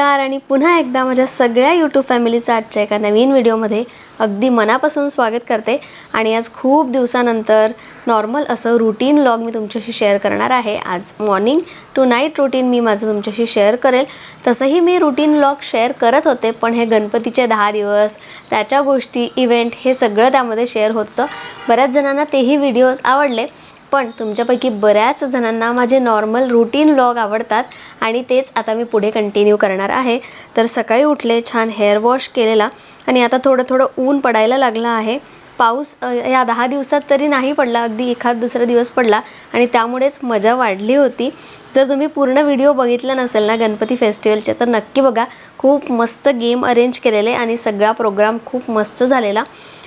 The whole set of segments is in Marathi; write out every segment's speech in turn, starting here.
आणि पुन्हा एकदा माझ्या सगळ्या यूट्यूब फॅमिलीचं आजच्या एका नवीन व्हिडिओमध्ये अगदी मनापासून स्वागत करते. आणि आज खूप दिवसानंतर नॉर्मल असं रुटीन व्लॉग मी तुमच्याशी शेअर करणार आहे. आज मॉर्निंग टू नाईट रुटीन मी माझं तुमच्याशी शेअर करेल. तसंही मी रुटीन व्लॉग शेअर करत होते पण हे गणपतीचे दहा दिवस त्याच्या गोष्टी इव्हेंट हे सगळं त्यामध्ये शेअर होतं. बऱ्याच जणांना तेही व्हिडिओज आवडले. पण तुमच्यापैकी बऱ्याच जणांना माझे नॉर्मल रुटीन व्लॉग आवडतात आणि तेच आता मी पुढे कंटिन्यू करणार आहे. तर सकाळी उठले छान हेअर वॉश केलेला आणि आता थोडं थोडं ऊन पडायला लागलं आहे. पाऊस या दहा दिवसात तरी नाही पडला. अगदी एखाद दुसरा दिवस पडला आणि त्यामुळेच मजा वाढली होती. जर तुम्ही पूर्ण व्हिडिओ बघितला नसेल ना गणपती फेस्टिवलचे तर नक्की बघा. खूप मस्त गेम अरेंज केलेले आणि सगळा प्रोग्राम खूप मस्त झालेला.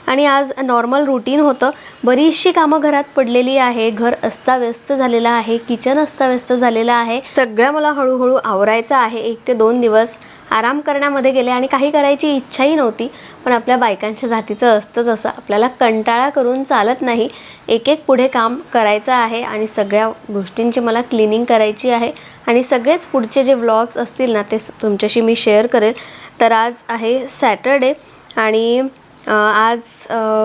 आणि आज नॉर्मल रुटीन होतं. बरीचशी कामं घरात पडलेली आहे. घर अस्ताव्यस्त झालेलं आहे. किचन अस्ताव्यस्त झालेलं आहे. सगळं मला हळूहळू आवरायचं आहे. एक ते दोन दिवस आराम करण्यामध्ये गेले आणि काही करायची इच्छाही नव्हती. पण आपल्या बायकांच्या जातीचं असतंच असं. आपल्याला कंटाळा करून चालत नाही. एक एक पुढे काम करायचं आहे आणि सगळ्या गोष्टींची मला क्लिनिंग करायची आहे. आणि सगळेच पुढचे जे व्लॉग्स असतील ना ते तुमच्याशी मी शेअर करेल. तर आज आहे सॅटरडे आणि आज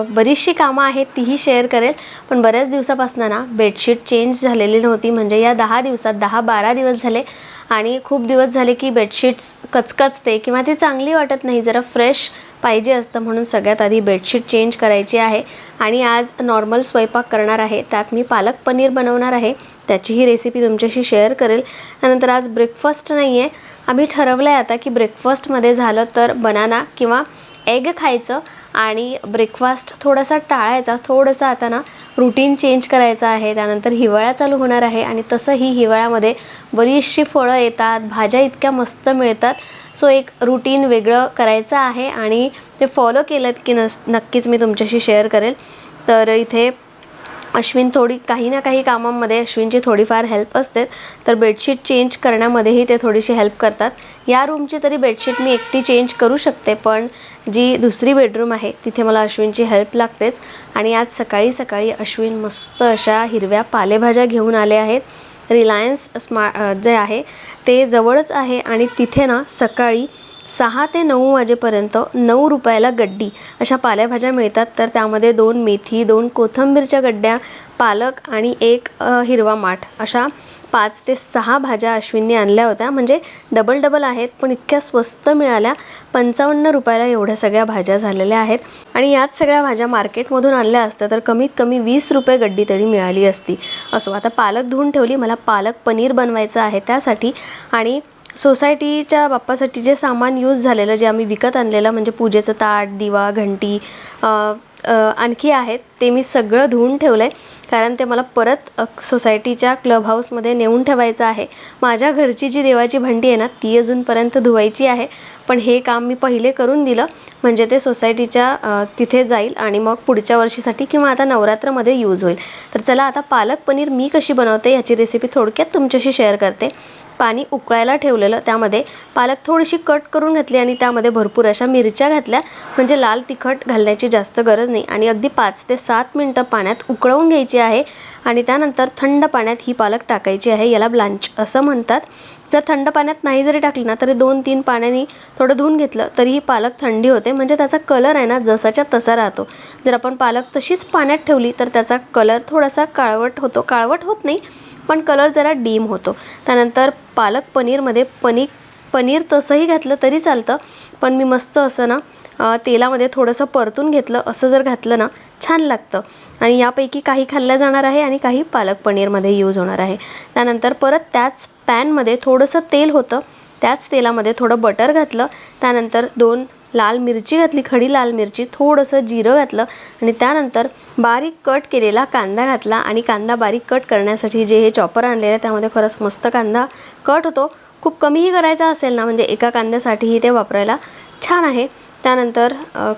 बरीचशी कामं आहेत तीही शेअर करेल. पण बऱ्याच दिवसापासून ना बेडशीट चेंज झालेली नव्हती. म्हणजे या दहा दिवसात दहा बारा दिवस झाले. आणि खूप दिवस झाले की बेडशीट्स कचकचते किंवा ती चांगली वाटत नाही जरा फ्रेश पाहिजे असतं म्हणून सगळ्यात आधी बेडशीट चेंज करायची आहे. आणि आज नॉर्मल स्वयंपाक करणार आहे. त्यात मी पालक पनीर बनवणार आहे. त्याचीही रेसिपी तुमच्याशी शेअर करेल. त्यानंतर आज ब्रेकफास्ट नाही आहे आम्ही ठरवलं आहे आता की ब्रेकफास्टमध्ये झालं तर बनाना किंवा एग खायचं आणि ब्रेकफास्ट थोडासा टाळायचा. थोडंसं आता ना रुटीन चेंज करायचं आहे. त्यानंतर हिवाळा चालू होणार आहे आणि तसंही हिवाळ्यामध्ये बरीचशी फळं येतात भाज्या इतक्या मस्त मिळतात. सो एक रुटीन वेगळं करायचं आहे आणि ते फॉलो केलं की नस नक्कीच मी तुमच्याशी शेअर करेल. तर इथे अश्विन थोडी काही ना काही कामांमध्ये अश्विनची थोडीफार हेल्प असते. तर बेडशीट चेंज करण्यामध्येही ते थोडीशी हेल्प करतात. या रूमची तरी बेडशीट मी एकटी चेंज करू शकते पण जी दुसरी बेडरूम आहे तिथे मला अश्विनची हेल्प लागतेच. आणि आज सकाळी सकाळी अश्विन मस्त अशा हिरव्या पालेभाज्या घेऊन आले आहेत. रिलायन्स स्मा जे आहे ते जवळच आहे आणि तिथे ना सकाळी सहा ते नऊ वाजेपर्यंत नऊ रुपयाला गड्डी. अशा पालेभाज्या मिळतात तर त्यामध्ये दोन मेथी दोन कोथिंबीरच्या गड्ड्या पालक आणि एक हिरवा माठ. अशा पाच ते सहा भाज्या अश्विनने आणल्या होत्या. म्हणजे डबल डबल आहेत पण इतक्या स्वस्त मिळाल्या. पंचावन्न रुपयाला एवढ्या सगळ्या भाज्या झालेल्या आहेत. आणि याच सगळ्या भाज्या मार्केटमधून आणल्या असत्या तर कमीत कमी वीस रुपये गड्डी तरी मिळाली असती. असो आता पालक धुवून ठेवली मला पालक पनीर बनवायचं आहे त्यासाठी. आणि सोसायटीच्या बाप्पासाठी जे सामान यूज झालेलं जे आम्ही विकत आणलेलं म्हणजे पूजेचं ताट दिवा घंटी आणखी आहेत ते मी सगळं धुवून ठेवलं आहे कारण ते मला परत सोसायटीच्या क्लब हाऊसमध्ये नेऊन ठेवायचं आहे. माझ्या घरची जी देवाची भांडी आहे ना ती अजूनपर्यंत धुवायची आहे. पण हे काम मी पहिले करून दिलं. म्हणजे ते सोसायटीच्या तिथे जाईल आणि मग पुढच्या वर्षीसाठी किंवा आता नवरात्रामध्ये यूज होईल. तर चला आता पालक पनीर मी कशी बनवते याची रेसिपी थोडक्यात तुमच्याशी शेअर करते. पाणी उकळायला ठेवलेलं त्यामध्ये. पालक थोडीशी कट करून घातली आणि त्यामध्ये भरपूर अशा मिरच्या घातल्या. म्हणजे लाल तिखट घालण्याची जास्त गरज नाही. आणि अगदी पाच ते सात मिनटं पाण्यात उकळवून घ्यायची आहे. आणि त्यानंतर थंड पाण्यात ही पालक टाकायची आहे. याला ब्लांच असं म्हणतात. जर थंड पाण्यात नाही जरी टाकली ना तरी दोन तीन पाण्याने थोडं धुवून घेतलं तरीही पालक थंडी होते. म्हणजे त्याचा कलर आहे ना जसाच्या तसा राहतो. जर आपण पालक तशीच पाण्यात ठेवली तर त्याचा कलर थोडासा काळवट होतो. काळवट होत नाही पण कलर जरा डीम होतो. त्यानंतर पालक पनीरमध्ये पनीर पनीर तसंही घातलं तरी चालतं पण मी मस्त असं ना तेलामध्ये थोडंसं परतून घेतलं असं जर घातलं ना छान लागतं. आणि यापैकी काही खाल्लं जाणार आहे आणि काही पालक पनीरमध्ये यूज होणार आहे. त्यानंतर परत त्याच पॅनमध्ये थोडंसं तेल होतं. त्याच तेलामध्ये थोडं बटर घातलं. त्यानंतर दोन लाल मिरची घातली खडी लाल मिरची थोडंसं जिरं घातलं आणि त्यानंतर बारीक कट केलेला कांदा घातला आणि कांदा बारीक कट करण्यासाठी जे हे चॉपर आणलेलं आहे त्यामध्ये खरंच मस्त कांदा कट होतो. खूप कमीही करायचा असेल ना म्हणजे एका कांद्यासाठीही ते वापरायला छान आहे. त्यानंतर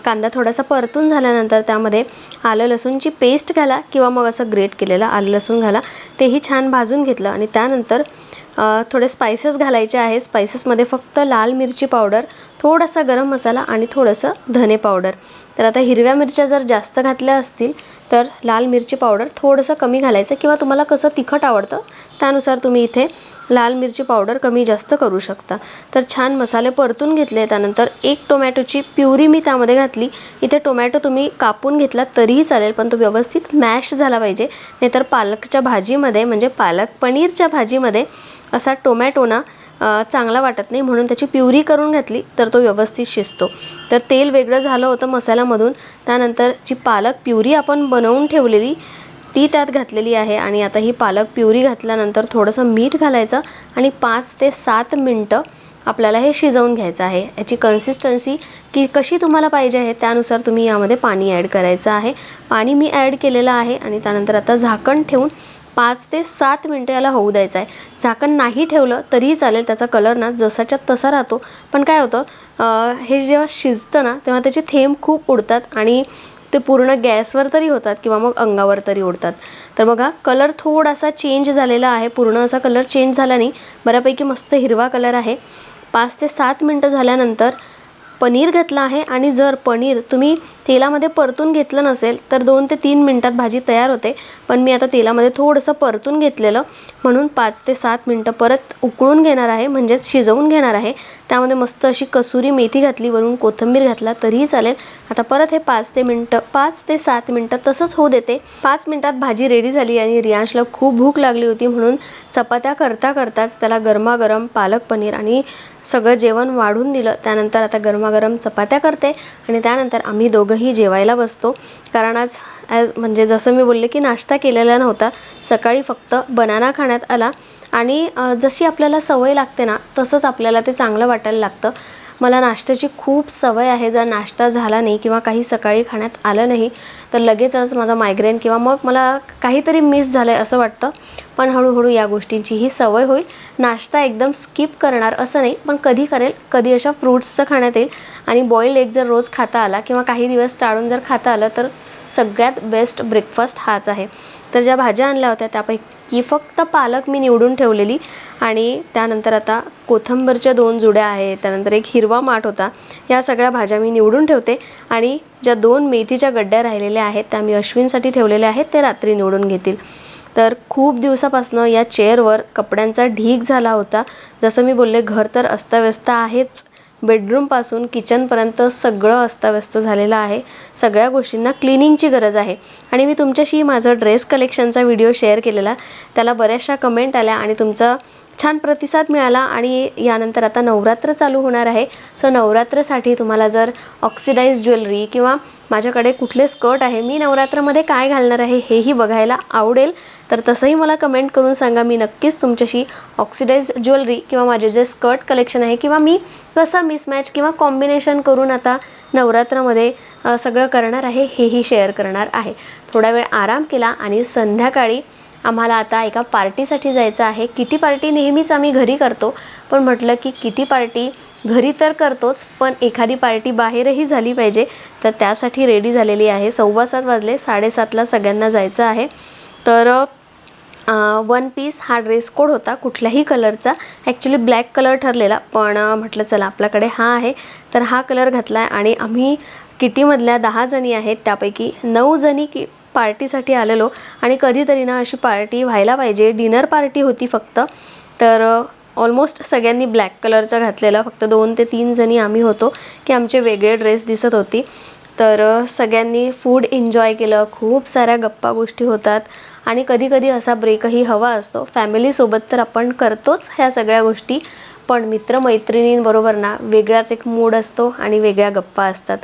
कांदा थोडासा परतून झाल्यानंतर त्यामध्ये आलं लसूणची पेस्ट घाला किंवा मग असं ग्रेट केलेलं आलं लसूण घाला. तेही छान भाजून घेतलं आणि त्यानंतर थोडे स्पायसेस घालायचे आहे. स्पायसेसमध्ये फक्त लाल मिरची पावडर थोडासा गरम मसाला आणि थोडंसं धने पावडर तर आता हिरव्या मिरच्या जर जास्त घातल्या असतील तर लाल मिरची पावडर थोडंसं कमी घालायचं किंवा तुम्हाला कसं तिखट आवडतं त्यानुसार तुम्ही इथे लाल मिरची पावडर कमी जास्त करू शकता. तर छान मसाले परतून घेतले त्यानंतर एक टोमॅटोची प्युरी मी त्यामध्ये घातली. इथे टोमॅटो तुम्ही कापून घेतला तरीही चालेल पण तो व्यवस्थित मॅश झाला पाहिजे. नाहीतर पालकच्या भाजीमध्ये म्हणजे पालक पनीरच्या भाजीमध्ये असा टोमॅटो ना चांगला वाटत नाही. म्हणून त्याची प्युरी करून घातली तर तो व्यवस्थित शिजतो. तर तेल वेगळं झालं होतं मसाल्यामधून. त्यानंतर जी पालक प्युरी आपण बनवून ठेवलेली ती त्यात घातलेली आहे. आणि आता ही पालक प्युरी घातल्यानंतर थोडंसं मीठ घालायचं आणि पाच ते सात मिनटं आपल्याला हे शिजवून घ्यायचं आहे. याची कन्सिस्टन्सी की कशी तुम्हाला पाहिजे आहे त्यानुसार तुम्ही यामध्ये पाणी ॲड करायचं आहे. पाणी मी ॲड केलेलं आहे आणि त्यानंतर आता झाकण ठेवून पाच ते सात मिनटं याला होऊ द्यायचं आहे. झाकण नाही ठेवलं तरीही चालेल त्याचा कलर ना जसाच्या तसा राहतो. पण काय होतं हे जेव्हा शिजतं ना तेव्हा त्याचे थेंब खूप उडतात आणि ते पूर्ण गॅसवर तरी होतात किंवा मग अंगावर तरी उडतात. तर बघा कलर थोडासा चेंज झालेला आहे. पूर्ण असा कलर चेंज झाला नाही. बऱ्यापैकी मस्त हिरवा कलर आहे. पाच ते सात मिनटं झाल्यानंतर पनीर घेतलं आहे आणि जर पनीर तुम्ही तेलामध्ये परतून घेतलं नसेल तर दोन ते तीन मिनटात भाजी तयार होते. पण मी आता तेलामध्ये थोडंसं परतून घेतलेलं म्हणून पाच ते सात मिनटं परत उकळून घेणार आहे म्हणजेच शिजवून घेणार आहे. त्यामध्ये मस्त अशी कसुरी मेथी घातली वरून कोथिंबीर घातला तरीही चालेल. आता परत हे पाच ते मिनटं पाच ते सात मिनटं तसंच होऊ देते. पाच मिनटात भाजी रेडी झाली आणि रियांशला खूप भूक लागली होती म्हणून चपात्या करता करताच त्याला गरमागरम पालक पनीर आणि सगळं जेवण वाढून दिलं. त्यानंतर आता गरमागरम चपात्या करते आणि त्यानंतर आम्ही दोघंही जेवायला बसतो. कारण आज ॲज म्हणजे जसं मी बोलले की नाश्ता केलेला नव्हता सकाळी फक्त बनाना खाण्यात आला. आणि जशी आपल्याला सवय लागते ना तसंच आपल्याला ते चांगलं वाटायला लागतं. मला नाश्त्याची खूप सवय आहे. जर नाश्ता झाला नाही किंवा काही सकाळी खाण्यात आलं नाही तर लगेचच माझा मायग्रेन किंवा मग मला काहीतरी मिस झालं आहे असं वाटतं. पण हळूहळू या गोष्टींची ही सवय होईल. नाश्ता एकदम स्किप करणार असं नाही पण कधी करेल कधी अशा फ्रूट्सचं खाण्यात येईल. आणि बॉईल्ड एग जर रोज खाता आला किंवा काही दिवस टाळून जर खाता आलं तर सगळ्यात बेस्ट ब्रेकफास्ट हाच आहे. तर ज्या भाज्या आणल्या होत्या त्यापैकी फक्त पालक मी निवडून ठेवलेली आणि त्यानंतर आता कोथंबरच्या दोन जुड्या आहेत त्यानंतर एक हिरवा माठ होता या सगळ्या भाज्या मी निवडून ठेवते आणि ज्या दोन मेथीच्या गड्ड्या राहिलेल्या आहेत त्या मी अश्विनसाठी ठेवलेल्या आहेत ते रात्री निवडून घेतील. तर खूप दिवसापासनं या चेअरवर कपड्यांचा ढीग झाला होता. जसं मी बोलले घर तर अस्ताव्यस्त आहेच बेडरूमपासून किचनपर्यंत सगळं अस्ताव्यस्त झालेलं आहे. सगळ्या गोष्टींना क्लिनिंगची गरज आहे. आणि मी तुमच्याशी माझं ड्रेस कलेक्शनचा व्हिडिओ शेअर केलेला. त्याला बऱ्याचशा कमेंट आल्या आणि तुमचा छान प्रतिसाद मिळाला आणि यानंतर आता नवरात्र चालू होणार आहे. सो नवरात्रसाठी तुम्हाला जर ऑक्सिडाईज ज्वेलरी किंवा माझ्याकडे कुठले स्कर्ट आहे मी नवरात्रामध्ये काय घालणार आहे हेही बघायला आवडेल. तर तसंही मला कमेंट करून सांगा. मी नक्कीच तुमच्याशी ऑक्सिडाईज ज्वेलरी किंवा माझे जे स्कर्ट कलेक्शन आहे किंवा मी कसा मिसमॅच किंवा कॉम्बिनेशन करून आता नवरात्रामध्ये सगळं करणार आहे हेही शेअर करणार आहे. थोडा वेळ आराम केला आणि संध्याकाळी आम्हाला आता एका पार्टीसाठी जायचं आहे. किटी पार्टी नेहमीच आम्ही घरी करतो. पण म्हटलं की किटी पार्टी घरी तर करतोच पण एखादी पार्टी बाहेरही झाली पाहिजे. तर त्यासाठी रेडी झालेली आहे. सव्वा सात वाजले साडेसातला सगळ्यांना जायचं आहे. तर वन पीस हा ड्रेस कोड होता कुठल्याही कलरचा. ॲक्च्युली ब्लॅक कलर ठरलेला पण म्हटलं चला आपल्याकडे हा आहे. तर हा कलर घातला आहे आणि आम्ही किटीमधल्या दहा जणी आहेत. त्यापैकी नऊ जणी की पार्टीसाठी आलेलो. आणि कधीतरी ना अशी पार्टी व्हायला पाहिजे. डिनर पार्टी होती फक्त. तर ऑलमोस्ट सगळ्यांनी ब्लॅक कलरचा घातलेला. फक्त दोन ते तीन जणी आम्ही होतो की आमचे वेगळे ड्रेस दिसत होती. तर सगळ्यांनी फूड एन्जॉय केलं. खूप साऱ्या गप्पा गोष्टी होतात. आणि कधीकधी असा ब्रेकही हवा असतो. फॅमिलीसोबत तर आपण करतोच ह्या सगळ्या गोष्टी. पण मित्रमैत्रिणींबरोबर ना वेगळाच एक मूड असतो आणि वेगळ्या गप्पा असतात.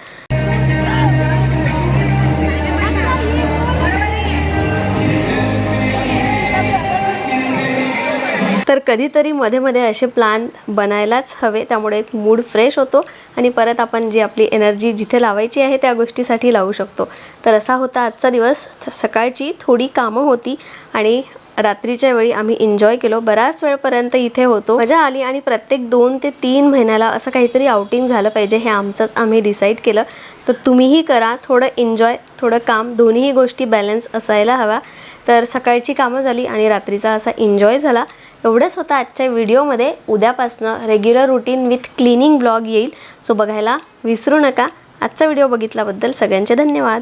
तर कधीतरी मध्ये मध्ये असे प्लॅन बनायलाच हवे. त्यामुळे एक मूड फ्रेश होतो आणि परत आपण जी आपली एनर्जी जिथे लावायची आहे त्या गोष्टीसाठी लावू शकतो. तर असा होता आजचा दिवस. सकाळची थोडी कामं होती आणि रात्रीच्या वेळी आम्ही एन्जॉय केलो. बऱ्याच वेळपर्यंत इथे होतो. मजा आली आणि प्रत्येक दोन ते तीन महिन्याला असं काहीतरी आउटिंग झालं पाहिजे हे आमचंच आम्ही डिसाईड केलं. तर तुम्हीही करा. थोडं एन्जॉय थोडं काम. दोन्हीही गोष्टी बॅलन्स असायला हव्या. तर सकाळची कामं झाली आणि रात्रीचा असा एन्जॉय झाला. एवढंच होतं आजच्या व्हिडिओमध्ये. उद्यापासनं regular routine with cleaning blog येईल. सो बघायला विसरू नका. आजचा व्हिडिओ बघितल्याबद्दल सगळ्यांचे धन्यवाद.